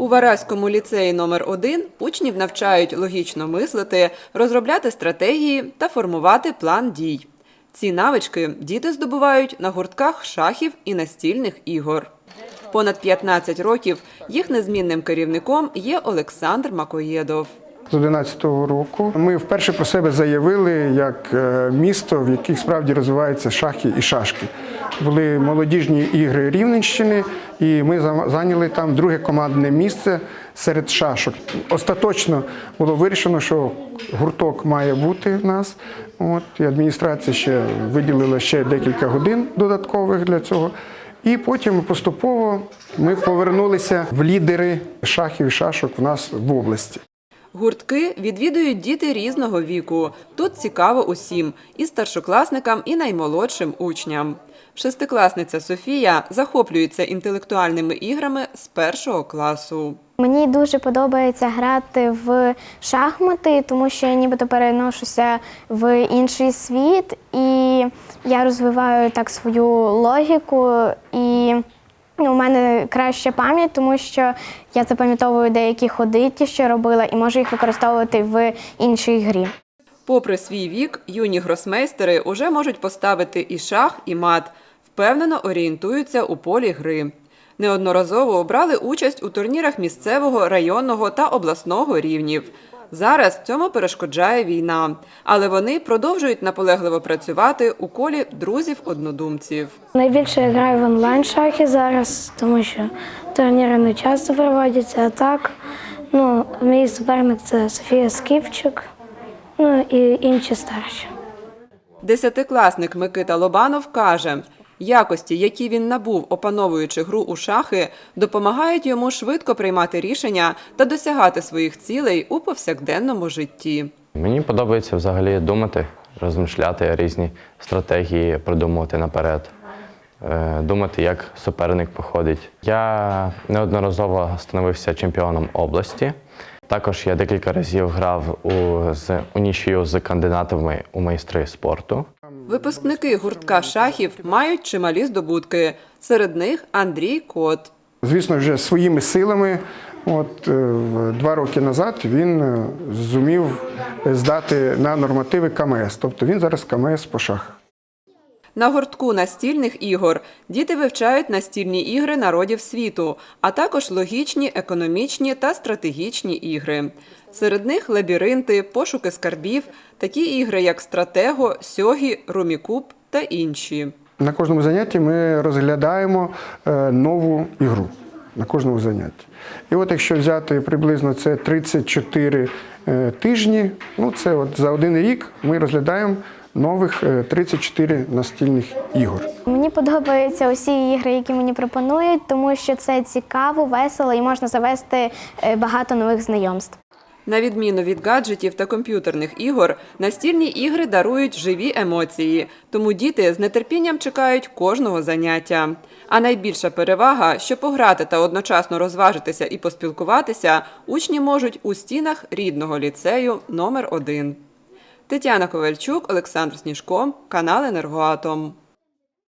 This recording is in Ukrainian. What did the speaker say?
У Вараському ліцеї номер 1 учнів навчають логічно мислити, розробляти стратегії та формувати план дій. Ці навички діти здобувають на гуртках шахів і настільних ігор. Понад 15 років їх незмінним керівником є Олександр Макоєдов. З 11-го року ми вперше про себе заявили як е, місто, в яких справді розвиваються шахи і шашки. Були молодіжні ігри Рівненщини, і ми зайняли там друге командне місце серед шашок. Остаточно було вирішено, що гурток має бути в нас. От, і адміністрація ще виділила ще декілька годин додаткових для цього. І потім поступово ми повернулися в лідери шахів і шашок в нас в області. Гуртки відвідують діти різного віку. Тут цікаво усім і старшокласникам, і наймолодшим учням. Шестикласниця Софія захоплюється інтелектуальними іграми з першого класу. Мені дуже подобається грати в шахмати, тому що я нібито переношуся в інший світ, і я розвиваю так свою логіку. І ну, у мене краща пам'ять, тому що я запам'ятовую деякі ходи, ті, що робила, і можу їх використовувати в іншій грі. Попри свій вік, юні гросмейстери уже можуть поставити і шах, і мат, впевнено орієнтуються у полі гри. Неодноразово брали участь у турнірах місцевого, районного та обласного рівнів. Зараз цьому перешкоджає війна, але вони продовжують наполегливо працювати у колі друзів-однодумців. Найбільше я граю в онлайн шахи зараз, тому що турніри не часто проводяться. А так, ну, мій суперник це Софія Скіпчик, ну і інші старші. Десятикласник Микита Лобанов каже, якості, які він набув, опановуючи гру у шахи, допомагають йому швидко приймати рішення та досягати своїх цілей у повсякденному житті. Мені подобається взагалі думати, розмишляти різні стратегії, придумувати наперед, е, думати, як суперник походить. Я неодноразово становився чемпіоном області. Також я декілька разів грав у, з, у нічию з кандидатами у майстри спорту. Випускники гуртка шахів мають чималі здобутки. Серед них Андрій Кот. Звісно, вже своїми силами. От е, два роки назад він е, зумів здати на нормативи КМС. Тобто він зараз КМС по шахах. На гуртку настільних ігор діти вивчають настільні ігри народів світу, а також логічні, економічні та стратегічні ігри. Серед них лабіринти, пошуки скарбів, такі ігри, як стратего, сьогі, румікуб та інші. На кожному занятті ми розглядаємо е, нову ігру. На кожному занятті. І от якщо взяти приблизно це 34 е, тижні, ну це от за один рік ми розглядаємо нових е, 34 настільних ігор. Мені подобаються усі ігри, які мені пропонують, тому що це цікаво, весело і можна завести е, багато нових знайомств. На відміну від гаджетів та комп'ютерних ігор, настільні ігри дарують живі емоції, тому діти з нетерпінням чекають кожного заняття. А найбільша перевага, що пограти та одночасно розважитися і поспілкуватися, учні можуть у стінах рідного ліцею номер 1 Тетяна Ковальчук, Олександр Сніжко, канал Енергоатом.